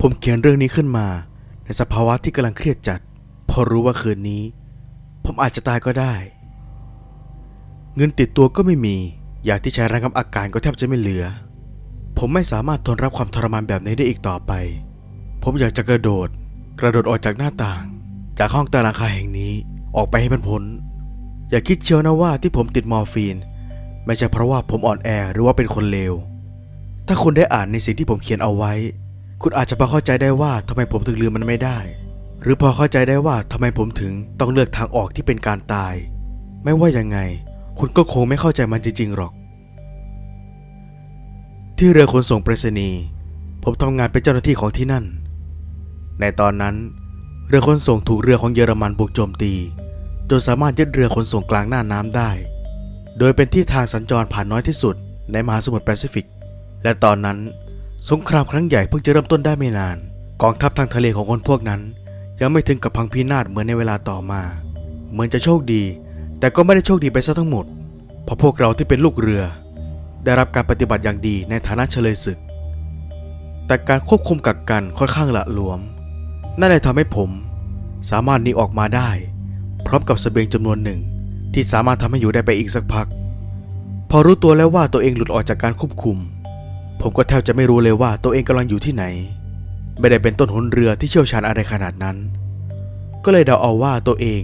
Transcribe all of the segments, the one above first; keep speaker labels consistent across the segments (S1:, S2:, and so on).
S1: ผมเขียนเรื่องนี้ขึ้นมา ในสภาวะที่กำลังเครียดจัด พอรู้ว่าคืนนี้ ผมอาจจะตายก็ได้ เงินติดตัวก็ไม่มียาที่ใช้ระงับอาการก็แทบจะไม่เหลือ ผมไม่สามารถทนรับความทรมานแบบนี้ได้อีกต่อไป ผมอยากจะกระโดด กระโดดออกจากหน้าต่าง จากห้องใต้หลังคาแห่งนี้ออกไปให้มันพ้นอย่าคิดเชียวนะว่าที่ผมติดมอร์ฟีน ไม่ใช่เพราะว่าผมอ่อนแอหรือว่าเป็นคนเลวถ้าคุณได้อ่านในสิ่งที่ผมเขียนเอาไว้ คุณอาจจะพอเข้าใจได้ว่าทำไมผมถึงลืมมันไม่ได้ หรือพอเข้าใจได้ว่าทำไมผมถึงต้องเลือกทางออกที่เป็นการตาย ไม่ว่ายังไง คุณก็คงไม่เข้าใจมันจริงๆหรอก ที่เรือขนส่งไปรษณีย์ผมทำงานเป็นเจ้าหน้าที่ของที่นั่น ในตอนนั้น เรือขนส่งถูกเรือของเยอรมันบุกโจมตี จนสามารถยึดเรือขนส่งกลางหน้าน้ำได้ โดยเป็นที่ทางสัญจรผ่านน้อยที่สุดในมหาสมุทรแปซิฟิก และตอนนั้น สงครามครั้งใหญ่เพิ่งจะเริ่มต้นได้ไม่นาน กองทัพทางทะเลของคนพวกนั้น ยังไม่ถึงกับพังพินาศเหมือนในเวลาต่อมา เหมือนจะโชคดี แต่ก็ไม่ได้โชคดีไปซะทั้งหมด เพราะพวกเราที่เป็นลูกเรือ ได้รับการปฏิบัติอย่างดีในฐานะเฉลยศึก แต่การควบคุมกักกันค่อนข้างละหลวม นั่นเลยทำให้ผม สามารถหนีออกมาได้ พร้อมกับเสบียงจำนวนหนึ่ง ที่สามารถทำให้อยู่ได้ไปอีกสักพัก พอรู้ตัวแล้วว่าตัวเองหลุดออกจากการควบคุม ผมก็แทบจะไม่รู้เลยว่าตัวเองกำลังอยู่ที่ไหน ไม่ได้เป็นต้นหนเรือที่เชี่ยวชาญอะไรขนาดนั้น ก็เลยเดาเอาว่าตัวเอง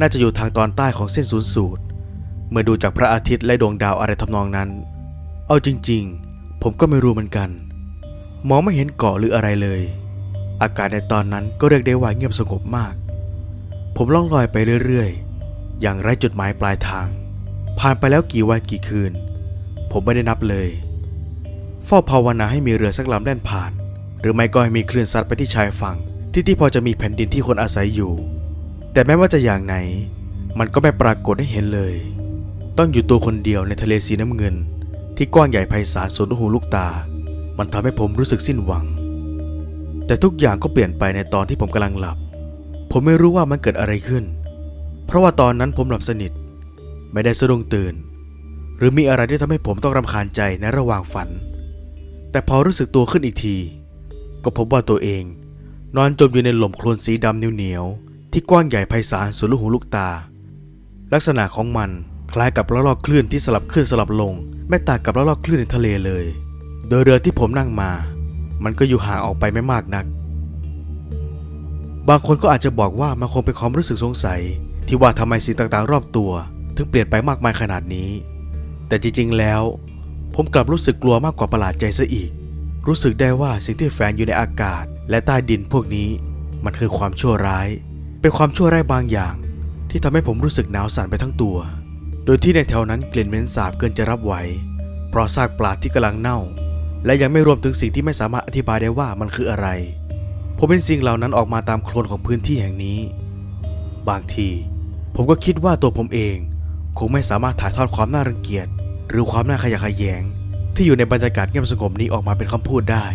S1: น่าจะอยู่ทางตอนใต้ของเส้นศูนย์สูตร เมื่อดูจากพระอาทิตย์และดวงดาวอะไรทำนองนั้น เอาจริงๆ ผมก็ไม่รู้เหมือนกัน มองไม่เห็นเกาะหรืออะไรเลย อากาศในตอนนั้นก็เรียกได้ว่าเงียบสงบมาก ผมล่องลอยไปเรื่อยๆ อย่างไร้จุดหมายปลายทาง ผ่านไปแล้วกี่วันกี่คืน ผมไม่ได้นับเลย เฝ้าภาวนาให้มีเรือสักลำแล่นผ่าน หรือไม่ก็ให้มีคลื่นซัดไปที่ชายฝั่ง ที่ที่พอจะมีแผ่นดินที่คนอาศัยอยู่ แต่แม้ว่าจะอย่างไหน มันก็ไม่ปรากฏให้เห็นเลย ต้องอยู่ตัวคนเดียวในทะเลสีน้ำเงิน ที่กว้างใหญ่ไพศาลสุดหูลูกตา มันทำให้ผมรู้สึกสิ้นหวัง แต่ทุกอย่างก็เปลี่ยนไปในตอนที่ผมกำลังหลับ ผมไม่รู้ว่ามันเกิดอะไรขึ้น เพราะว่าตอนนั้นผมหลับสนิท ไม่ได้สะดุ้งตื่น หรือมีอะไรที่ทำให้ผมต้องรำคาญใจในระหว่างฝัน แต่พอรู้สึกตัวขึ้นอีกที ก็พบว่าตัวเอง นอนจมอยู่ในหล่มโคลนสีดำเหนียวๆที่กว้างใหญ่ไพศาลสุดลูกหูลูกตา ลักษณะของมันคล้ายกับละลอกคลื่นที่สลับขึ้นสลับลง ไม่ต่างกับละลอกคลื่นในทะเลเลย โดยเรือที่ผมนั่งมา มันก็อยู่ห่างออกไปไม่มากนัก บางคนก็อาจจะบอกว่ามันคงเป็นความรู้สึกสงสัย ที่ว่าทำไมสิ่งต่างๆ รอบตัว ถึงเปลี่ยนไปมากมายขนาดนี้ แต่จริงๆแล้ว ผมกลับรู้สึกกลัวมากกว่าประหลาดใจซะอีก รู้สึกได้ว่าสิ่งที่แฝงอยู่ในอากาศ และใต้ดินพวกนี้ มันคือความชั่วร้าย เป็นความชั่วร้ายบางอย่าง ที่ทำให้ผมรู้สึกหนาวสั่นไปทั้งตัว โดยที่ในแถวนั้นกลิ่นเหม็นสาบเกินจะรับไหว เพราะซากปลาที่กำลังเน่า และยังไม่รวมถึงสิ่งที่ไม่สามารถอธิบายได้ว่ามันคืออะไร ผมเป็นสิ่งเหล่านั้นออกมาตามโคลนของพื้นที่แห่งนี้ บางที ผมก็คิดว่าตัวผมเอง คงไม่สามารถถ่ายทอดความน่ารังเกียจ หรือความน่าขยะแขยง ที่อยู่ในบรรยากาศเงียบสงบนี้ออกมาเป็นคำพูดได้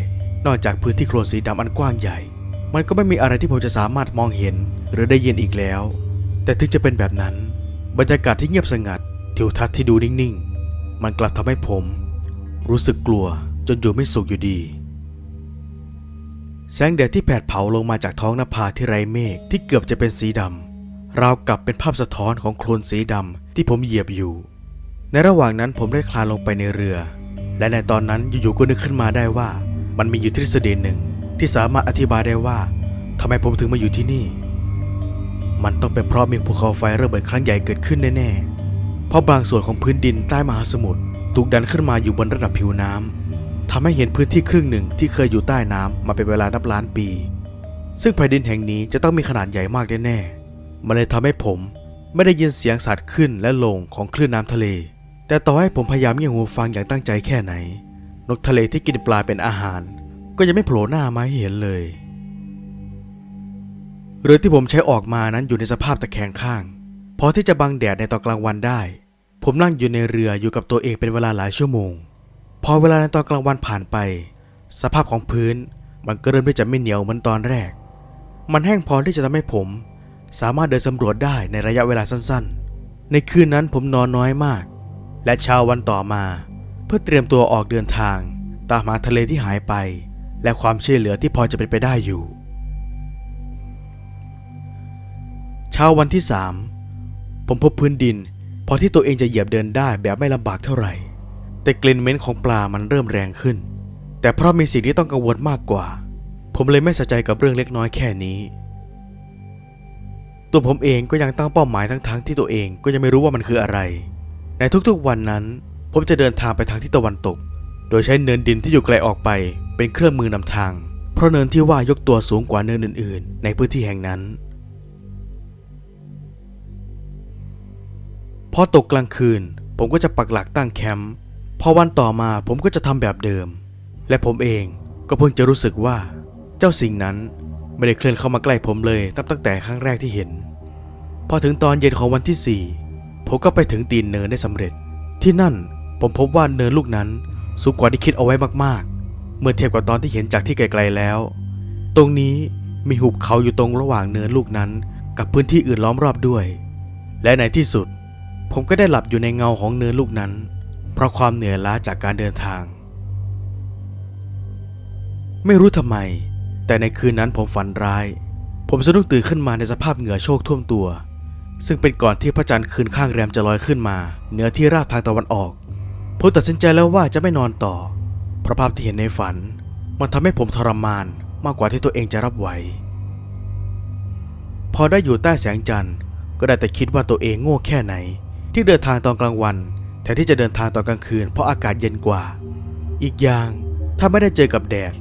S1: นอกจากพื้นที่โคลนสีดำอันกว้างใหญ่ มันก็ไม่มีอะไรที่ผมจะสามารถมองเห็นหรือได้ยินอีกแล้ว แต่ถึงจะเป็นแบบนั้น บรรยากาศที่เงียบสงัดทิวทัศน์ที่ดูนิ่งๆ มันกลับทำให้ผม รู้สึกกลัวจนอยู่ไม่สุขอยู่ดี แสงแดดที่แผดเผาลงมาจากท้องนภาที่ไร้เมฆที่เกือบจะเป็นสีดำราวกับเป็นภาพสะท้อนของโคลนสีดำที่ผมเหยียบอยู่ ในระหว่างนั้นผมได้คลานลงไปในเรือ และในตอนนั้นอยู่ๆก็นึกขึ้นมาได้ว่า มันมีอยู่ทฤษฎีหนึ่งที่สามารถอธิบายได้ว่าทำไมผมถึงมาอยู่ที่นี่ มันต้องเป็นเพราะมีภูเขาไฟระเบิดครั้งใหญ่เกิดขึ้นแน่ๆ เพราะบางส่วนของพื้นดินใต้มหาสมุทรถูกดันขึ้นมาอยู่บนระดับผิวน้ำทำให้เห็นพื้นที่ครึ่งหนึ่งที่เคยอยู่ใต้น้ำมาเป็นเวลานับล้านปี ซึ่งแผ่นดินแห่งนี้จะต้องมีขนาดใหญ่มากแน่ๆมันเลยทำให้ผมไม่ได้ยินเสียงสัตว์ขึ้นและลงของคลื่นน้ำทะเล แต่ต่อให้ผมพยายามเงี่ยหูฟังอย่างตั้งใจแค่ไหน นกทะเลที่กินปลาเป็นอาหาร ก็ยังไม่โผล่หน้ามาให้เห็นเลย เรือที่ผมใช้ออกมานั้นอยู่ในสภาพตะแคงข้าง พอที่จะบังแดดในตอนกลางวันได้ ผมนั่งอยู่ในเรืออยู่กับตัวเองเป็นเวลาหลายชั่วโมง พอเวลาในตอนกลางวันผ่านไป สภาพของพื้นมันก็เริ่มที่จะไม่เหนียวเหมือนตอนแรก มันแห้งพอที่จะทำให้ผม สามารถเดินสำรวจได้ในระยะเวลาสั้นๆ ในคืนนั้นผมนอนน้อยมาก และเช้าวันต่อมา เพื่อเตรียมตัวออกเดินทาง ตามหาทะเลที่หายไป และความช่วยเหลือที่พอจะเป็นไปได้อยู่ เช้าวันที่สามผมพบพื้นดิน พอที่ตัวเองจะเหยียบเดินได้แบบไม่ลำบากเท่าไหร่ แต่กลิ่นเหม็นของปลามันเริ่มแรงขึ้น แต่เพราะมีสิ่งที่ต้องกังวลมากกว่า ผมเลยไม่สนใจกับเรื่องเล็กน้อยแค่นี้ตัวผมเองก็ยังตั้งเป้าหมายทั้งๆที่ตัวเองก็ยังไม่รู้ว่ามันคืออะไร ในทุกๆวันนั้น ผมจะเดินทางไปทางทิศตะวันตก โดยใช้เนินดินที่อยู่ไกลออกไปเป็นเครื่องมือนำทาง เพราะเนินที่ว่ายกตัวสูงกว่าเนินอื่น ๆ ในพื้นที่แห่งนั้นพอตกกลางคืน ผมก็จะปักหลักตั้งแคมป์พอวันต่อมาผมก็จะทำแบบเดิม และผมเองก็เพิ่งจะรู้สึกว่า เจ้าสิ่งนั้นไม่ได้เคลื่อนเข้ามาใกล้ผมเลยตั้งแต่ครั้งแรกที่เห็น พอถึงตอนเย็นของวันที่4 ผมก็ไปถึงตีนเนินได้สำเร็จ ที่นั่นผมพบว่าเนินลูกนั้นสูงกว่าที่คิดเอาไว้มากๆ เมื่อเทียบกับตอนที่เห็นจากที่ไกลๆแล้ว ตรงนี้มีหุบเขาอยู่ตรงระหว่างเนินลูกนั้น กับพื้นที่อื่นล้อมรอบด้วย และในที่สุด ผมก็ได้หลับอยู่ในเงาของเนินลูกนั้น เพราะความเหนื่อยล้าจากการเดินทาง ไม่รู้ทำไม แต่ในคืนนั้นผมฝันร้าย ผมสะดุ้งตื่นขึ้นมาในสภาพเหงื่อโชกท่วมตัว ซึ่งเป็นก่อนที่พระจันทร์คืนข้างแรมจะลอยขึ้นมา เหนือที่ราบทางตะวันออก ผมตัดสินใจแล้วว่าจะไม่นอนต่อ เพราะภาพที่เห็นในฝัน มันทำให้ผมทรมานมากกว่าที่ตัวเองจะรับไหว พอได้อยู่ใต้แสงจันทร์ ก็ได้แต่คิดว่าตัวเองโง่แค่ไหน ที่เดินทางตอนกลางวันแทนที่จะเดินทางตอนกลางคืน เพราะอากาศเย็นกว่า อีกอย่างถ้าไม่ได้เจอกับแดด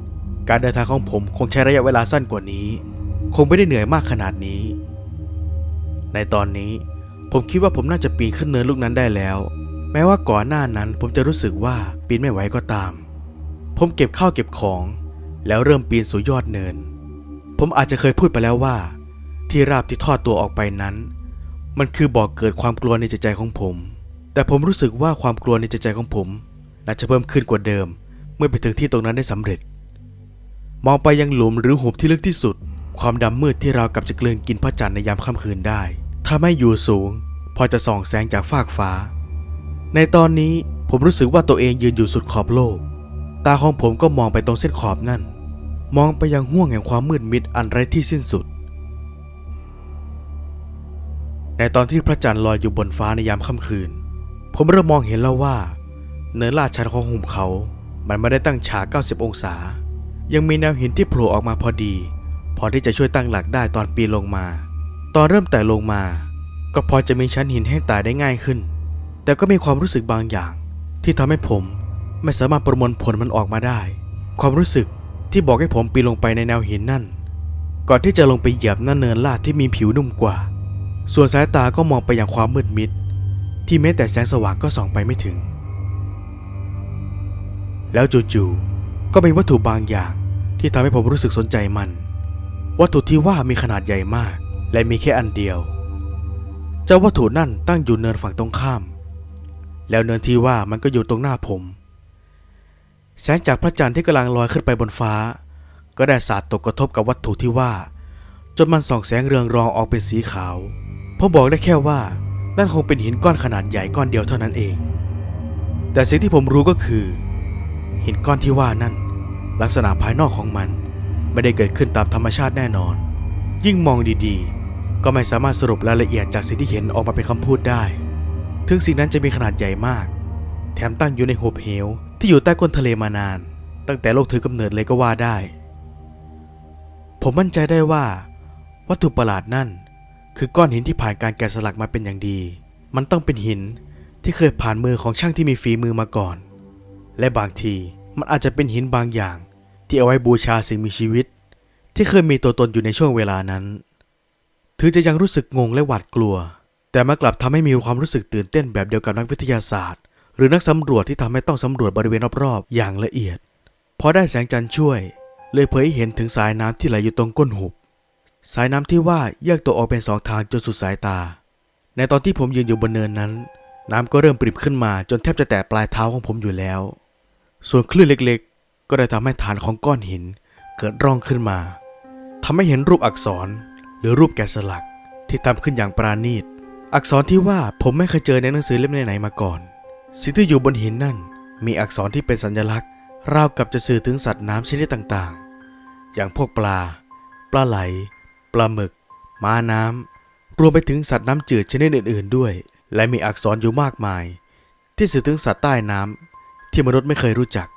S1: การเดินทางของผมคงใช้ระยะเวลาสั้นกว่านี้ คงไม่ได้เหนื่อยมากขนาดนี้ ในตอนนี้ผมคิดว่าผมน่าจะปีนขึ้นเนินลูกนั้นได้แล้ว แม้ว่าก่อนหน้านั้นผมจะรู้สึกว่าปีนไม่ไหวก็ตาม ผมเก็บข้าวเก็บของ แล้วเริ่มปีนสู่ยอดเนิน ผมอาจจะเคยพูดไปแล้วว่า ที่ราบที่ทอดตัวออกไปนั้น มันคือบอกเกิดความกลัวในใจใจของผม แต่ผมรู้สึกว่าความกลัวในใจใจของผมน่าจะเพิ่มขึ้นกว่าเดิม เมื่อไปถึงที่ตรงนั้นได้สำเร็จ มองไปยังหลุมหรือหุบที่ลึกที่สุด ความดำมืดที่เรากับจะกลืนกินพระจันทร์ในยามค่ำคืนได้ถ้าไม่อยู่สูง พอจะส่องแสงจากฟากฟ้า ในตอนนี้ผมรู้สึกว่าตัวเองยืนอยู่สุดขอบโลก ตาของผมก็มองไปตรงเส้นขอบนั่น มองไปยังห้วงแห่งความมืดมิดอันไร้ที่สิ้นสุด ในตอนที่พระจันทร์ลอยอยู่บนฟ้าในยามค่ำคืน ผมเริ่มมองเห็นแล้วว่า เนินลาดชันของหุบเขา มันไม่ได้ตั้งฉาก 90 องศา ยังมีแนวหินที่โผล่ออกมาพอดี พอที่จะช่วยตั้งหลักได้ตอนปีนลงมา ตอนเริ่มไต่ลงมา ก็พอจะมีชั้นหินให้ไต่ได้ง่ายขึ้น แต่ก็มีความรู้สึกบางอย่าง ที่ทำให้ผมไม่สามารถประมวลผลมันออกมาได้ ความรู้สึกที่บอกให้ผมปีนลงไปในแนวหินนั่น ก่อนที่จะลงไปเหยียบหน้าเนินลาดที่มีผิวนุ่มกว่า ส่วนสายตาก็มองไปอย่างความมืดมิด ที่แม้แต่แสงสว่างก็ส่องไปไม่ถึง แล้วจู่ๆก็มีวัตถุบางอย่างที่ทำให้ผมรู้สึกสนใจมัน วัตถุที่ว่ามีขนาดใหญ่มาก และมีแค่อันเดียว เจ้าวัตถุนั่นตั้งอยู่เนินฝั่งตรงข้าม แล้วเนินที่ว่ามันก็อยู่ตรงหน้าผม แสงจากพระจันทร์ที่กำลังลอยขึ้นไปบนฟ้า ก็ได้สาดตกกระทบกับวัตถุที่ว่า จนมันส่องแสงเรืองรองออกเป็นสีขาวผมบอกได้แค่ว่านั่นคงเป็นหินก้อนขนาดใหญ่ก้อนเดียวเท่านั้นเอง แต่สิ่งที่ผมรู้ก็คือ หินก้อนที่ว่านั่น ลักษณะภายนอกของมัน ไม่ได้เกิดขึ้นตามธรรมชาติแน่นอน ยิ่งมองดีๆ ก็ไม่สามารถสรุปรายละเอียดจากสิ่งที่เห็นออกมาเป็นคำพูดได้ ถึงสิ่งนั้นจะมีขนาดใหญ่มาก แถมตั้งอยู่ในหุบเหวที่อยู่ใต้ก้นทะเลมานาน ตั้งแต่โลกถือกำเนิดเลยก็ว่าได้ ผมมั่นใจได้ว่า วัตถุประหลาดนั่น คือก้อนหินที่ผ่านการแกะสลักมาเป็นอย่างดี มันต้องเป็นหินที่เคยผ่านมือของช่างที่มีฝีมือมาก่อน และบางทีมันอาจจะเป็นหินบางอย่าง ที่เอาไว้บูชาสิ่งมีชีวิต ที่เคยมีตัวตนอยู่ในช่วงเวลานั้น ถึงจะยังรู้สึกงงและหวาดกลัว แต่มันกลับทำให้มีความรู้สึกตื่นเต้นแบบเดียวกับนักวิทยาศาสตร์ หรือนักสำรวจที่ทำให้ต้องสำรวจบริเวณรอบๆอย่างละเอียดพอได้แสงจันทร์ช่วย เลยเผยให้เห็นถึงสายน้ำที่ไหลอยู่ตรงก้นหุบ สายน้ำที่ว่าแยกตัวออกเป็นสองทางจนสุดสายตา ในตอนที่ผมยืนอยู่บนเนินนั้น น้ำก็เริ่มปริมขึ้นมาจนแทบจะแตะปลายเท้าของผมอยู่แล้ว ส่วนคลื่นเล็กๆ ก็ได้ทำให้ฐานของก้อนหินเกิดร่องขึ้นมาทำให้เห็นรูปอักษรหรือรูปแกะสลักที่ทำขึ้นอย่างปราณีต อักษรที่ว่าผมไม่เคยเจอในหนังสือเล่มไหนๆมาก่อน สิ่งที่อยู่บนหินนั่น มีอักษรที่เป็นสัญลักษณ์ ราวกับจะสื่อถึงสัตว์น้ำชนิดต่างๆ อย่างพวกปลา ปลาไหล ปลาหมึก ม้าน้ำ รวมไปถึงสัตว์น้ำจืดชนิดอื่น ๆ ด้วย และมีอักษรอยู่มากมาย ที่สื่อถึงสัตว์ใต้น้ำที่มนุษย์ไม่เคยรู้จัก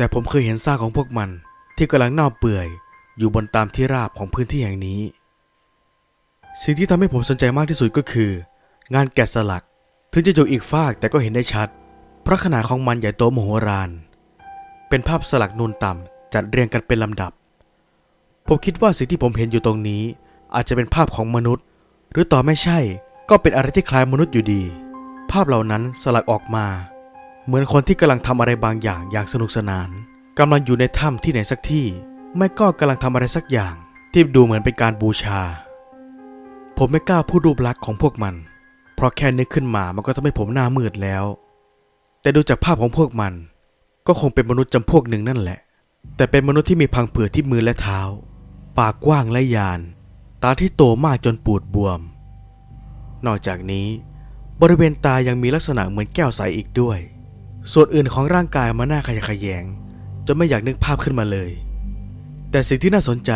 S1: แต่ผมเคยเห็นซากของพวกมัน ที่กำลังเน่าเปื่อย อยู่บนตามที่ราบของพื้นที่แห่งนี้ สิ่งที่ทำให้ผมสนใจมากที่สุดก็คือ งานแกะสลัก ถึงจะอยู่อีกฟากแต่ก็เห็นได้ชัด เพราะขนาดของมันใหญ่โตมโหฬาร เป็นภาพสลักนูนต่ำจัดเรียงกันเป็นลำดับ ผมคิดว่าสิ่งที่ผมเห็นอยู่ตรงนี้ อาจจะเป็นภาพของมนุษย์ หรือต่อไม่ใช่ ก็เป็นอะไรที่คล้ายมนุษย์อยู่ดี ภาพเหล่านั้นสลักออกมา เหมือนคนที่กำลังทำอะไรบางอย่างอย่างสนุกสนานกำลังอยู่ในถ้ำที่ไหนสักที่ ไม่ก็กำลังทำอะไรสักอย่างที่ดูเหมือนเป็นการบูชา ผมไม่กล้าพูดรูปลักษณ์ของพวกมัน เพราะแค่นึกขึ้นมามันก็ทำให้ผมหน้ามืดแล้ว แต่ดูจากภาพของพวกมัน ก็คงเป็นมนุษย์จำพวกหนึ่งนั่นแหละ แต่เป็นมนุษย์ที่มีพังเผืดที่มือและเท้า ปากกว้างและยาน ตาที่โตมากจนปูดบวม นอกจากนี้ บริเวณตายังมีลักษณะเหมือนแก้วใสอีกด้วย ส่วนอื่นของร่างกายมันน่าขยะแขยงจนไม่อยากนึกภาพขึ้นมาเลย แต่สิ่งที่น่าสนใจ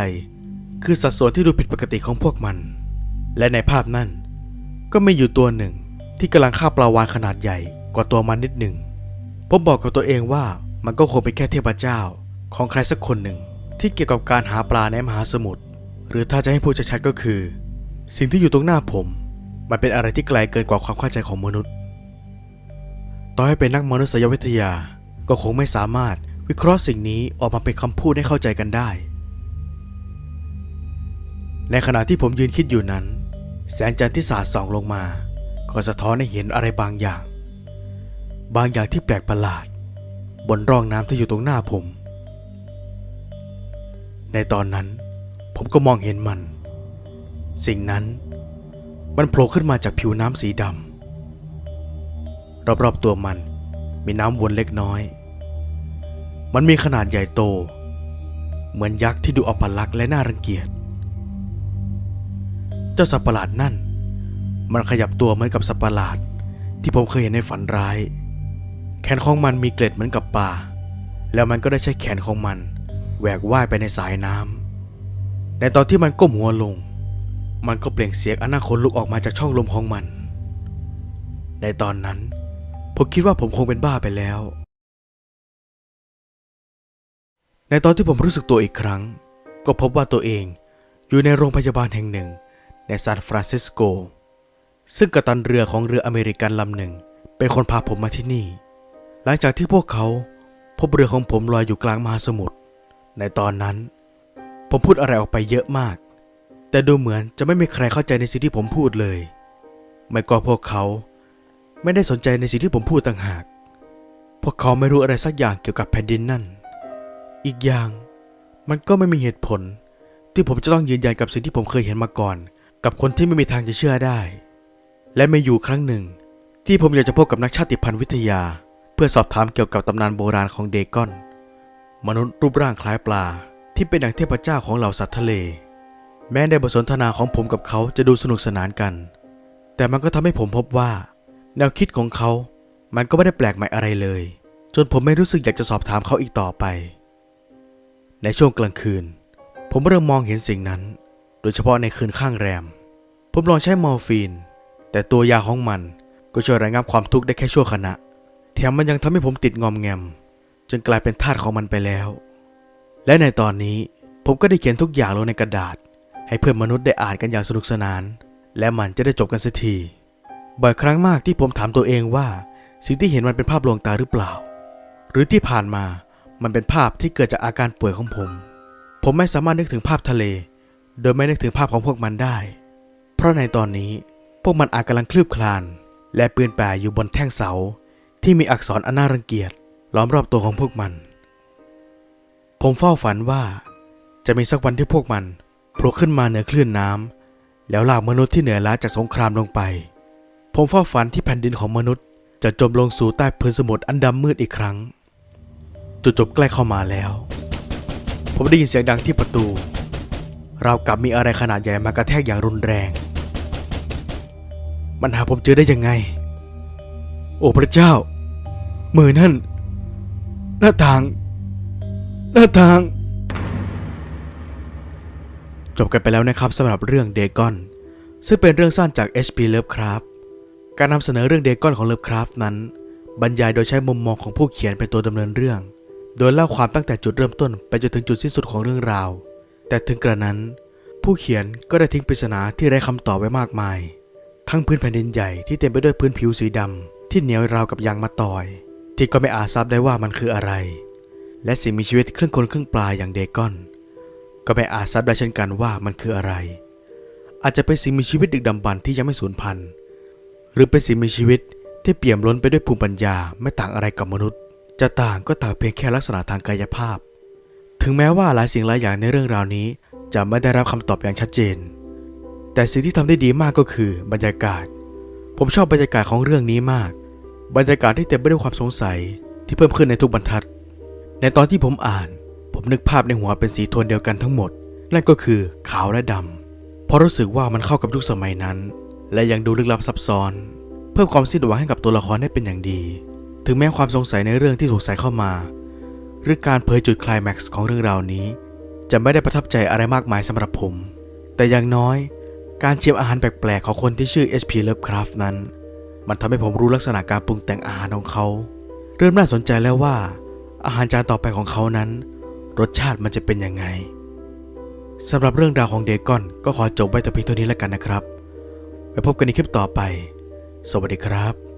S1: คือสัดส่วนที่ดูผิดปกติของพวกมัน และในภาพนั้น ก็มีอยู่ตัวหนึ่งที่กำลังฆ่าปลาวาฬขนาดใหญ่กว่าตัวมันนิดหนึ่งผมบอกกับตัวเองว่ามันก็คงเป็นแค่เทพเจ้าของใครสักคนหนึ่งที่เกี่ยวกับการหาปลาในมหาสมุทรหรือถ้าจะให้พูดชัดๆก็คือ สิ่งที่อยู่ตรงหน้าผม มันเป็นอะไรที่ไกลเกินกว่าความเข้าใจของมนุษย์ ต่อให้เป็นนักมนุษยวิทยา ก็คงไม่สามารถวิเคราะห์สิ่งนี้ออกมาเป็นคำพูดให้เข้าใจกันได้ ในขณะที่ผมยืนคิดอยู่นั้น แสงจันทร์ที่สาดส่องลงมา ก็สะท้อนให้เห็นอะไรบางอย่าง บางอย่างที่แปลกประหลาด บนร่องน้ำที่อยู่ตรงหน้าผม ในตอนนั้นผมก็มองเห็นมัน สิ่งนั้นมันโผล่ขึ้นมาจากผิวน้ำสีดำ รอบๆตัวมัน มีน้ำวนเล็กน้อย มันมีขนาดใหญ่โต เหมือนยักษ์ที่ดูอัปลักษณ์และน่ารังเกียจ เจ้าสัตว์ประหลาดนั่น มันขยับตัวเหมือนกับสัตว์ประหลาด ที่ผมเคยเห็นในฝันร้าย แขนของมันมีเกล็ดเหมือนกับปลาแล้วมันก็ได้ใช้แขนของมันแหวกว่ายไปในสายน้ำในตอนที่มันก้มหัวลง มันก็เปล่งเสียงอนาขนลุกออกมาจากช่องลมของมัน ในตอนนั้น ผมคิดว่าผมคงเป็นบ้าไปแล้ว ในตอนที่ผมรู้สึกตัวอีกครั้ง ก็พบว่าตัวเองอยู่ในโรงพยาบาลแห่งหนึ่ง ในซานฟรานซิสโก ซึ่งกัปตันเรือของเรืออเมริกันลำหนึ่ง เป็นคนพาผมมาที่นี่ หลังจากที่พวกเขาพบเรือของผมลอยอยู่กลางมหาสมุทร ในตอนนั้น ผมพูดอะไรออกไปเยอะมาก แต่ดูเหมือนจะไม่มีใครเข้าใจในสิ่งที่ผมพูดเลย ไม่ก็พวกเขา ไม่ได้สนใจในสิ่งที่ผมพูดต่างหาก พวกเขาไม่รู้อะไรสักอย่างเกี่ยวกับแผ่นดินนั่น อีกอย่างมันก็ไม่มีเหตุผล ที่ผมจะต้องยืนยันกับสิ่งที่ผมเคยเห็นมาก่อน กับคนที่ไม่มีทางจะเชื่อได้ และไม่อยู่ครั้งหนึ่ง ที่ผมอยากจะพบกับนักชาติพันธุ์วิทยา เพื่อสอบถามเกี่ยวกับตำนานโบราณของเดกอน มนุษย์รูปร่างคล้ายปลา ที่เป็นดังเทพเจ้าของเหล่าสัตว์ทะเล แม้ในบทสนทนาของผมกับเขาจะดูสนุกสนานกัน แต่มันก็ทำให้ผมพบว่า แนวคิดของเขา มันก็ไม่ได้แปลกใหม่อะไรเลย จนผมไม่รู้สึกอยากจะสอบถามเขาอีกต่อไป ในช่วงกลางคืน ผมเริ่มมองเห็นสิ่งนั้น โดยเฉพาะในคืนข้างแรม ผมลองใช้มอร์ฟีน แต่ตัวยาของมันก็ช่วยระงับความทุกข์ได้แค่ชั่วขณะ แถมมันยังทำให้ผมติดงอมแงม จนกลายเป็นทาสของมันไปแล้ว และในตอนนี้ผมก็ได้เขียนทุกอย่างลงในกระดาษ ให้เพื่อนมนุษย์ได้อ่านกันอย่างสนุกสนาน และมันจะได้จบกันสักที บ่อยครั้งมากที่ผมถามตัวเองว่า สิ่งที่เห็นมันเป็นภาพลวงตาหรือเปล่า หรือที่ผ่านมามันเป็นภาพที่เกิดจากอาการป่วยของผม ผมไม่สามารถนึกถึงภาพทะเล โดยไม่นึกถึงภาพของพวกมันได้ เพราะในตอนนี้พวกมันอาจกำลังคลืบคลาน และเปืนแปรอยู่บนแท่งเสา ที่มีอักษรอันน่ารังเกียจล้อมรอบตัวของพวกมัน ผมเฝ้าฝันว่า จะมีสักวันที่พวกมันโผล่ขึ้นมาเหนือคลื่นน้ำแล้วลากมนุษย์ที่เหนื่อยล้าจากสงครามลงไป ผมเฝ้าฝันที่แผ่นดินของมนุษย์ จะจมลงสู่ใต้พื้นสมุทรอันดำมืดอีกครั้ง จุดจบใกล้เข้ามาแล้ว ผมได้ยินเสียงดังที่ประตู ราวกับมีอะไรขนาดใหญ่มากระแทกอย่างรุนแรง มันหาผมเจอได้ยังไง โอ้พระเจ้า มือนั่น หน้าต่าง หน้าต่าง จบกันไปแล้วนะครับสำหรับเรื่องเดกอนซึ่งเป็นเรื่องสั้นจาก HP Lovecraft การนำเสนอเรื่องเดกอนของ Lovecraft นั้น บรรยายโดยใช้มุมมองของผู้เขียนเป็นตัวดำเนินเรื่อง โดยเล่าความตั้งแต่จุดเริ่มต้นไปจนถึงจุดสิ้นสุดของเรื่องราว แต่ถึงกระนั้น ผู้เขียนก็ได้ทิ้งปริศนาที่ไร้คำตอบไว้มากมาย ทั้งพื้นแผ่นดินใหญ่ที่เต็มไปด้วยพื้นผิวสีดำที่เหนียวราวกับยางมะตอย ที่ก็ไม่อาจทราบได้ว่ามันคืออะไร และสิ่งมีชีวิตครึ่งคนครึ่งปลาอย่างเดกอน ก็ไม่อาจทราบได้เช่นกันว่ามันคืออะไร อาจจะเป็นสิ่งมีชีวิตดึกดำบรรที่ยังไม่สูญพันธุ์ หรือเป็นสิ่งมีชีวิตที่เปี่ยมล้นไปด้วยภูมิปัญญาไม่ต่างอะไรกับมนุษย์ จะต่างก็ต่างเพียงแค่ลักษณะทางกายภาพ ถึงแม้ว่าหลายสิ่งหลายอย่างในเรื่องราวนี้ จะไม่ได้รับคำตอบอย่างชัดเจน แต่สิ่งที่ทำได้ดีมากก็คือบรรยากาศ ผมชอบบรรยากาศของเรื่องนี้มาก บรรยากาศที่เต็มไปด้วยความสงสัยที่เพิ่มขึ้นในทุกบรรทัด ในตอนที่ผมอ่าน ผมนึกภาพในหัวเป็นสีโทนเดียวกันทั้งหมด นั่นก็คือขาวและดำเพราะรู้สึกว่ามันเข้ากับยุคสมัยนั้น และยังดูลึกลับซับซ้อน เพิ่มความสิ้นหวังให้กับตัวละครได้เป็นอย่างดี ถึงแม้ความสงสัยในเรื่องที่ถูกใส่เข้ามา หรือการเผยจุดคลายแม็กซ์ของเรื่องราวนี้ จะไม่ได้ประทับใจอะไรมากมายสำหรับผม แต่อย่างน้อยการเชิมอาหารแปลกๆของคนที่ชื่อ HP Lovecraft นั้น มันทำให้ผมรู้ลักษณะการปรุงแต่งอาหารของเขา เริ่มน่าสนใจแล้วว่า อาหารจานต่อไปของเขานั้น รสชาติมันจะเป็นยังไงสำหรับเรื่องราวของเดกอนก็ขอจบไว้แต่เพียงเท่านี้แล้วกันนะครับ ไว้พบกันในคลิปต่อไป สวัสดีครับ